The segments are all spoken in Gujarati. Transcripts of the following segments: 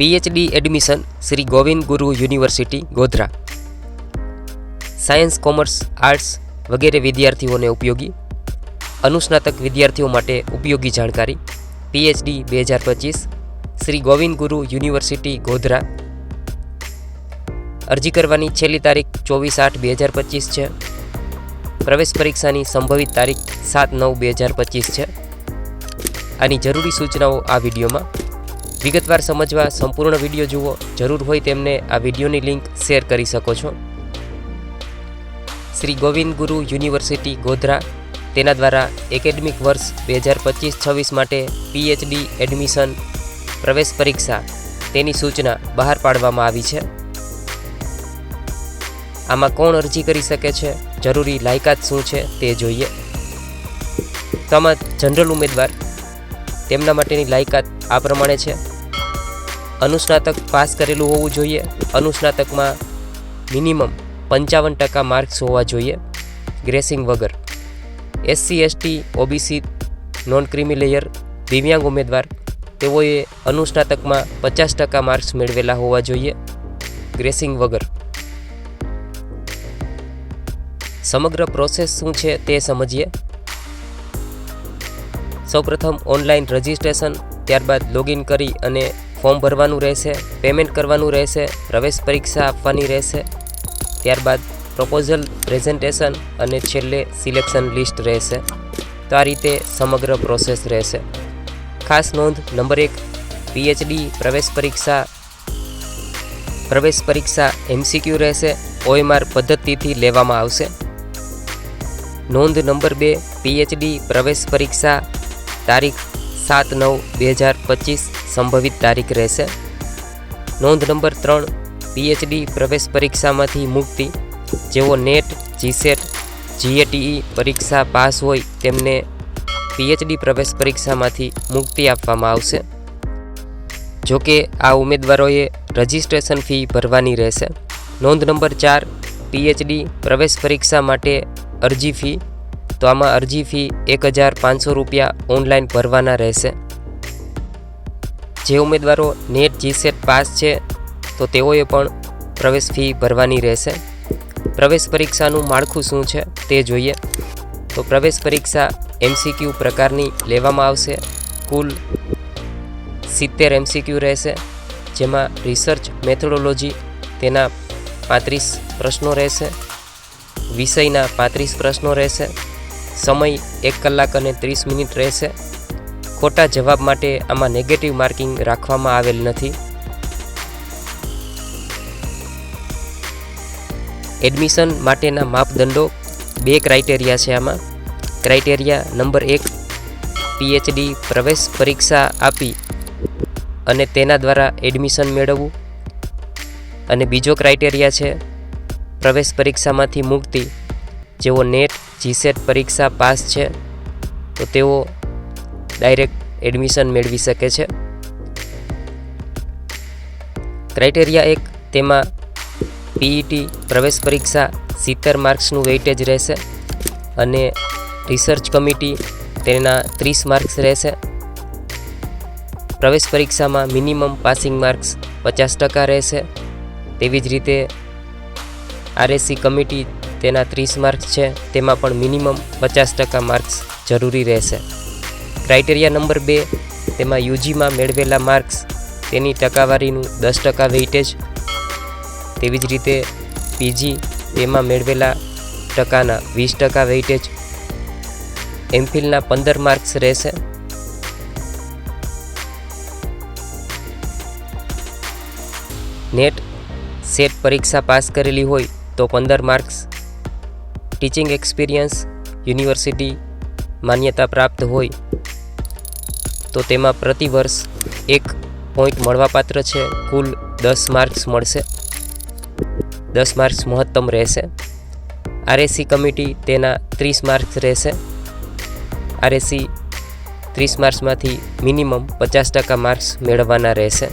PhD admission Shri Govind Guru university Godhra science commerce arts વગેરે વિદ્યાર્થીઓને ઉપયોગી. અનુસ્નાતક વિદ્યાર્થીઓ માટે ઉપયોગી જાણકારી. પીએચડી બે હજાર પચીસ શ્રી ગોવિંદ ગુરુ યુનિવર્સિટી ગોધરા અરજી કરવાની છેલ્લી તારીખ ચોવીસ આઠ બે હજાર પચીસ છે. પ્રવેશ પરીક્ષાની સંભવિત તારીખ સાત નવ બે હજાર પચીસ છે. આની જરૂરી સૂચનાઓ આ વિડીયોમાં વિગતવાર સમજવા સંપૂર્ણ વીડિયો જુઓ. જરૂર હોય તેમને આ વિડીયોની લિંક શેર કરી શકો છો. શ્રી ગોવિંદ ગુરુ યુનિવર્સિટી ગોધરા. તેના દ્વારા એકેડમિક વર્ષ બે હજાર પચીસ છવ્વીસ માટે પીએચડી એડમિશન, પ્રવેશ પરીક્ષા તેની સૂચના બહાર પાડવામાં આવી છે. આમાં કોણ અરજી કરી શકે છે, જરૂરી લાયકાત શું છે તે જોઈએ. તો આમાં જનરલ ઉમેદવાર, તેમના માટેની લાયકાત આ પ્રમાણે છે. અનુસ્નાતક પાસ કરેલું હોવું જોઈએ. અનુસ્નાતકમાં મિનિમમ પંચાવન ટકા માર્ક્સ હોવા જોઈએ. ગ્રેસિંગ વગર. SC ST OBC non creamy layer દિવ્યાંગ ઉમેદવાર, તેઓએ અનુસ્નાતકમાં પચાસ ટકા માર્ક્સ મેળવેલા હોવા જોઈએ. ગ્રેસિંગ વગર. સમગ્ર પ્રોસેસ શું છે તે સમજીએ. સૌપ્રથમ ઓનલાઈન રજિસ્ટ્રેશન ત્યારબાદ લોગિન કરી અને ફોર્મ ભરવાનું રહેશે પેમેન્ટ કરવાનું રહેશે, પ્રવેશ પરીક્ષા આપવાની રહેશે. ત્યારબાદ પ્રપોઝલ પ્રેઝન્ટેશન અને છેલ્લે સિલેક્શન લિસ્ટ રહેશે. તો આ રીતે સમગ્ર પ્રોસેસ રહેશે. ખાસ નોંધ, નંબર એક પીએચડી પ્રવેશ પરીક્ષા પ્રવેશ પરીક્ષા એમસીક્યુ રહેશે ઓએમઆર પદ્ધતિથી લેવામાં આવશે. નોંધ નંબર બે પીએચડી પ્રવેશ પરીક્ષા, તારીખ સાત નવ બે હજાર પચીસ સંભવિત તારીખ રહેશે. નોંધ નંબર ત્રણ પીએચડી પ્રવેશ પરીક્ષામાંથી મુક્તિ. જેઓ નેટ જીસેટ જીએટીઈ પરીક્ષા પાસ હોય તેમને પીએચડી પ્રવેશ પરીક્ષામાંથી મુક્તિ આપવામાં આવશે. જોકે આ ઉમેદવારોએ રજિસ્ટ્રેશન ફી ભરવાની રહેશે. નોંધ નંબર ચાર પીએચડી પ્રવેશ પરીક્ષા માટે અરજી ફી. તો આમાં અરજી ફી એક હજાર પાંચસો રૂપિયા ઓનલાઈન ભરવાના રહેશે. જે ઉમેદવારો નેટ જીસેટ પાસ છે, તો તેઓએ પણ પ્રવેશ ફી ભરવાની રહેશે. પ્રવેશ પરીક્ષાનું માળખું શું છે તે જોઈએ. તો પ્રવેશ પરીક્ષા એમસીક્યુ પ્રકારની લેવામાં આવશે. કુલ સિત્તેર એમસીક્યુ રહેશે, જેમાં રિસર્ચ મેથોડોલોજી તેના પાંત્રીસ પ્રશ્નો રહેશે, વિષયના પાંત્રીસ પ્રશ્નો રહેશે સમય એક કલાક અને ત્રીસ મિનિટ રહેશે. ખોટા જવાબ માટે આમાં નેગેટિવ માર્કિંગ રાખવામાં આવેલ નથી. એડમિશન માટેના માપદંડો બે ક્રાઇટેરિયા છે આમાં. ક્રાઇટેરિયા નંબર એક પીએચડી પ્રવેશ પરીક્ષા આપી અને તેના દ્વારા એડમિશન મેળવવું. અને બીજો ક્રાઇટેરિયા છે, પ્રવેશ પરીક્ષામાંથી મુક્તિ. જેઓ નેટ જીસેટ પરીક્ષા પાસ છે, તો તેઓ ડાયરેક્ટ એડમિશન મેળવી શકે છે. ક્રાઇટેરિયા એક, તેમાં પીઈટી પ્રવેશ પરીક્ષા સિત્તેર માર્ક્સનું વેઇટેજ રહેશે અને રિસર્ચ કમિટી તેના ત્રીસ માર્ક્સ રહેશે. પ્રવેશ પરીક્ષામાં મિનિમમ પાસિંગ માર્ક્સ પચાસ ટકા રહેશે. તેવી જ રીતે આરએસસી કમિટી તેના ત્રીસ માર્ક્સ છે, તેમાં પણ મિનિમમ પચાસ ટકા માર્ક્સ જરૂરી રહેશે. ક્રાઇટેરિયા નંબર બે, તેમાં યુજીમાં મેળવેલા માર્ક્સ, તેની ટકાવારીનું દસ ટકા વેઇટેજ. તેવી જ રીતે પીજી, તેમાં મેળવેલા ટકાના વીસ ટકા વેઇટેજ. એમફિલના પંદર માર્ક્સ રહેશે. નેટ, સેટ પરીક્ષા પાસ કરેલી હોય તો પંદર માર્ક્સ. ટીચિંગ એક્સપિરિયન્સ યુનિવર્સિટી માન્યતા પ્રાપ્ત હોય, તો તેમાં પ્રતિ વર્ષ એક પોઈન્ટ મળવાપાત્ર છે. કુલ દસ માર્ક્સ મળશે. દસ માર્ક્સ મહત્તમ રહેશે. આરએસી કમિટી તેના ત્રીસ માર્ક્સ રહેશે. આરએસી ત્રીસ માર્ક્સમાંથી મિનિમમ પચાસ ટકા માર્ક્સ મેળવવાના રહેશે.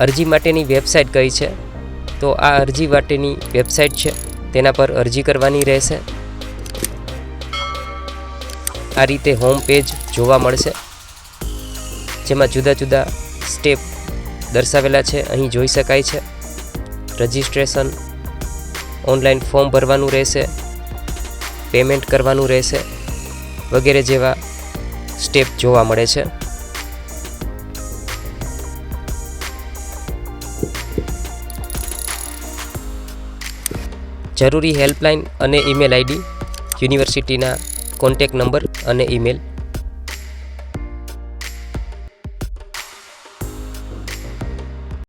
અરજી માટેની વેબસાઇટ કઈ છે? તો આ અરજી માટેની વેબસાઇટ છે, તેના પર અરજી કરવાની રહેશે. આ રીતે હોમ પેજ જોવા મળશે, જેમાં જુદા જુદા સ્ટેપ દર્શાવેલા છે, અહીં જોઈ શકાય છે. રજિસ્ટ્રેશન, ઓનલાઈન ફોર્મ ભરવાનું રહેશે, પેમેન્ટ કરવાનું રહેશે, વગેરે જેવા સ્ટેપ જોવા મળે છે. જરૂરી હેલ્પલાઇન અને ઈમેલ આઈડી યુનિવર્સિટીના કોન્ટેક નંબર અને ઈમેલ